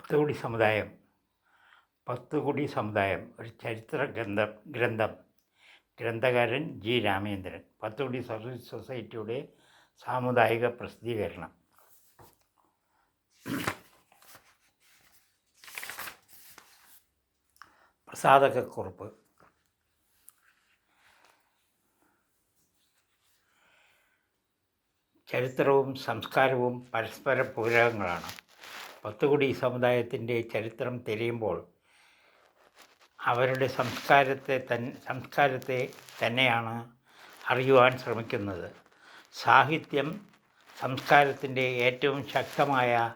പത്തുകുടി സമുദായം പത്ത് കോടി സമുദായം ഒരു ചരിത്ര ഗ്രന്ഥം ഗ്രന്ഥം. ഗ്രന്ഥകാരൻ ജി രാമേന്ദ്രൻ പത്തുകുടി സർവീസ് സൊസൈറ്റിയുടെ സാമുദായിക പ്രസിദ്ധീകരണം. പ്രസാദകക്കുറിപ്പ്. ചരിത്രവും സംസ്കാരവും പരസ്പര പൂരകങ്ങളാണ്. പത്തുകുടി സമുദായത്തിന്റെ ചരിത്രം തിരയുമ്പോൾ അവരുടെ സംസ്കാരത്തെ തൻ സംസ്കാരത്തെ തന്നെയാണ് അറിയുവാൻ ശ്രമിക്കുന്നത്. സാഹിത്യം സംസ്കാരത്തിന്റെ ഏറ്റവും ശക്തമായ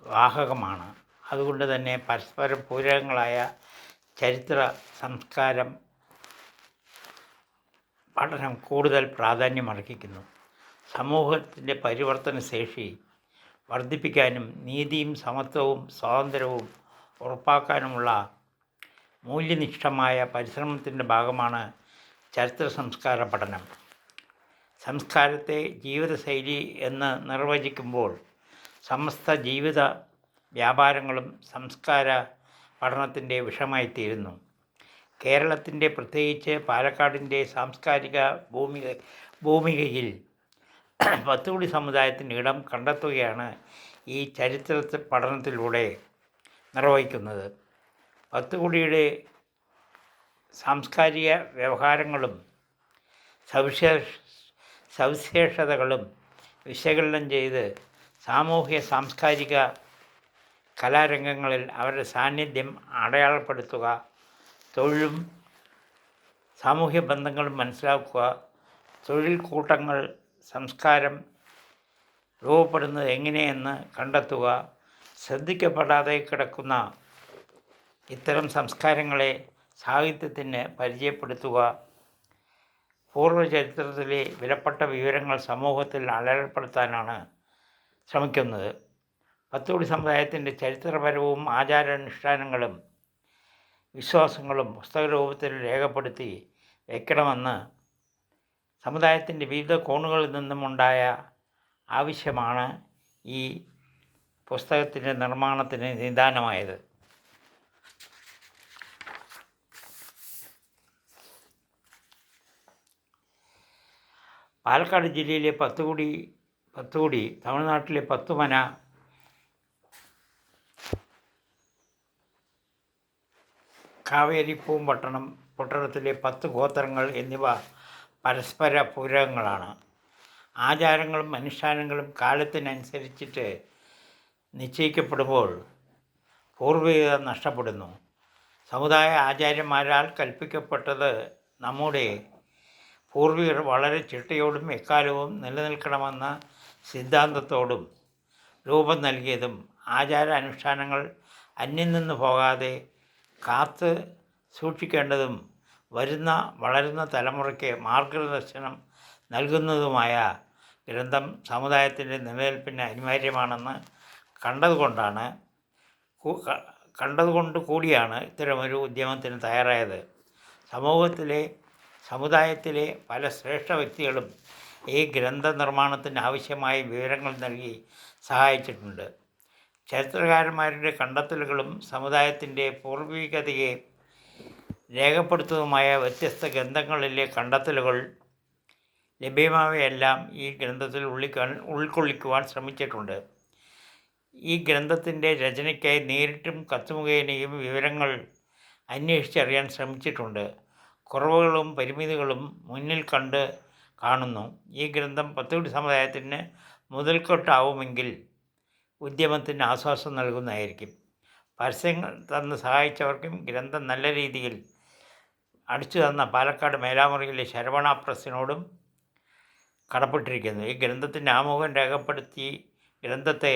വാഹകമാണ്. അതുകൊണ്ട് തന്നെ പരസ്പര പൂരകങ്ങളായ ചരിത്ര സംസ്കാരം പഠനം കൂടുതൽ പ്രാധാന്യമർഹിക്കുന്നു. സമൂഹത്തിന്റെ പരിവർത്തന ശേഷി വർദ്ധിപ്പിക്കാനും നീതിയും സമത്വവും സ്വാതന്ത്ര്യവും ഉറപ്പാക്കാനുമുള്ള മൂല്യനിഷ്ഠമായ പരിശ്രമത്തിന്റെ ഭാഗമാണ് ചരിത്ര സംസ്കാര പഠനം. സംസ്കാരത്തെ ജീവിതശൈലി എന്ന് നിർവചിക്കുമ്പോൾ സമസ്ത ജീവിത വ്യാപാരങ്ങളും സംസ്കാര പഠനത്തിന്റെ വിഷയമായിത്തീരുന്നു കേരളത്തിന്റെ പ്രത്യേകിച്ച് പാലക്കാടിന്റെ സാംസ്കാരിക ഭൂമിക ഭൂമികയിൽ പത്തുകുടി സമുദായത്തിന്റെ ഇടം കണ്ടെത്തുകയാണ് ഈ ചരിത്ര പഠനത്തിലൂടെ നിർവഹിക്കുന്നത്. പത്തുകുടിയുടെ സാംസ്കാരിക വ്യവഹാരങ്ങളും സവിശേഷ സവിശേഷതകളും വിശകലനം ചെയ്ത് സാമൂഹ്യ സാംസ്കാരിക കലാരംഗങ്ങളിൽ അവരുടെ സാന്നിധ്യം അടയാളപ്പെടുത്തുക തൊഴിലും സാമൂഹ്യ ബന്ധങ്ങളും മനസ്സിലാക്കുക തൊഴിൽ കൂട്ടങ്ങൾ സംസ്കാരം രൂപപ്പെടുന്നത് എങ്ങനെയെന്ന് കണ്ടെത്തുക ശ്രദ്ധിക്കപ്പെടാതെ കിടക്കുന്ന ഇത്തരം സംസ്കാരങ്ങളെ സാഹിത്യത്തിന് പരിചയപ്പെടുത്തുക പൂർവചരിത്രത്തിലെ വിലപ്പെട്ട വിവരങ്ങൾ സമൂഹത്തിൽ അലയപ്പെടുത്താനാണ് ശ്രമിക്കുന്നത്. പത്തുകൂടി സമുദായത്തിന്റെ ചരിത്രപരവും ആചാരാനുഷ്ഠാനങ്ങളും വിശ്വാസങ്ങളും പുസ്തകരൂപത്തിൽ രേഖപ്പെടുത്തി വയ്ക്കണമെന്ന് സമുദായത്തിന്റെ വിവിധ കോണുകളിൽ നിന്നുമുണ്ടായ ആവശ്യമാണ് ഈ പുസ്തകത്തിന്റെ നിർമ്മാണത്തിന് നിദാനമായത്. പാലക്കാട് ജില്ലയിലെ പത്തുകുടി പത്തുകുടി തമിഴ്നാട്ടിലെ പത്തുമന കാവേരി പൂമ്പട്ടണം പട്ടണത്തിലെ പത്ത് ഗോത്രങ്ങൾ എന്നിവ പരസ്പര പൂരകങ്ങളാണ് ആചാരങ്ങളും അനുഷ്ഠാനങ്ങളും കാലത്തിനനുസരിച്ചിട്ട് നിശ്ചയിക്കപ്പെടുമ്പോൾ പൂർവികത നഷ്ടപ്പെടുന്നു. സമുദായ ആചാര്യന്മാരാൽ കൽപ്പിക്കപ്പെട്ടത് നമ്മുടെ പൂർവികർ വളരെ ചിട്ടയോടും എക്കാലവും നിലനിൽക്കണമെന്ന സിദ്ധാന്തത്തോടും രൂപം നൽകിയതും ആചാര അനുഷ്ഠാനങ്ങൾ അന്യം നിന്ന് പോകാതെ കാത്ത് സൂക്ഷിക്കേണ്ടതും വരുന്ന വളരുന്ന തലമുറയ്ക്ക് മാർഗദർശനം നൽകുന്നതുമായ ഗ്രന്ഥം സമുദായത്തിന്റെ നിലനിൽപ്പിന് അനിവാര്യമാണെന്ന് കണ്ടതുകൊണ്ടാണ് കണ്ടതുകൊണ്ട് കൂടിയാണ് ഇത്തരമൊരു ഉദ്യമത്തിന് തയ്യാറായത്. സമൂഹത്തിലെ സമുദായത്തിലെ പല ശ്രേഷ്ഠ വ്യക്തികളും ഈ ഗ്രന്ഥ നിർമ്മാണത്തിന് ആവശ്യമായ വിവരങ്ങൾ നൽകി സഹായിച്ചിട്ടുണ്ട്. ചരിത്രകാരന്മാരുടെ കണ്ടെത്തലുകളും സമുദായത്തിന്റെ പൂർവികതയെ രേഖപ്പെടുത്തുന്നതുമായ വ്യത്യസ്ത ഗ്രന്ഥങ്ങളിലെ കണ്ടെത്തലുകൾ ലഭ്യമായവയെല്ലാം ഈ ഗ്രന്ഥത്തിൽ ഉള്ളിക്കാൻ ഉൾക്കൊള്ളിക്കുവാൻ ശ്രമിച്ചിട്ടുണ്ട്. ഈ ഗ്രന്ഥത്തിന്റെ രചനയ്ക്കായി നേരിട്ടും കത്തുമുഖേനയും വിവരങ്ങൾ അന്വേഷിച്ചറിയാൻ ശ്രമിച്ചിട്ടുണ്ട്. കുറവുകളും പരിമിതികളും മുന്നിൽ കണ്ട് കാണുന്നു. ഈ ഗ്രന്ഥം പത്തുകുടി സമുദായത്തിന് മുതൽക്കൊട്ടാവുമെങ്കിൽ ഉദ്യമത്തിന് ആശ്വാസം നൽകുന്നതായിരിക്കും. പരസ്യങ്ങൾ തന്ന് സഹായിച്ചവർക്കും ഗ്രന്ഥം നല്ല രീതിയിൽ അടിച്ചു തന്ന പാലക്കാട് മേലാമുറിയിലെ ശരവണ പ്രസ്സിനോടും കടപ്പെട്ടിരിക്കുന്നു. ഈ ഗ്രന്ഥത്തിന്റെ ആമുഖം രേഖപ്പെടുത്തി ഗ്രന്ഥത്തെ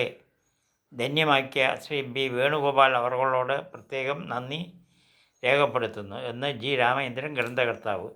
ധന്യമാക്കിയ ശ്രീ ബി വേണുഗോപാൽ അവർകളോട് പ്രത്യേകം നന്ദി രേഖപ്പെടുത്തുന്നു എന്ന് ജി രാമേന്ദ്രൻ ഗ്രന്ഥകർത്താവ്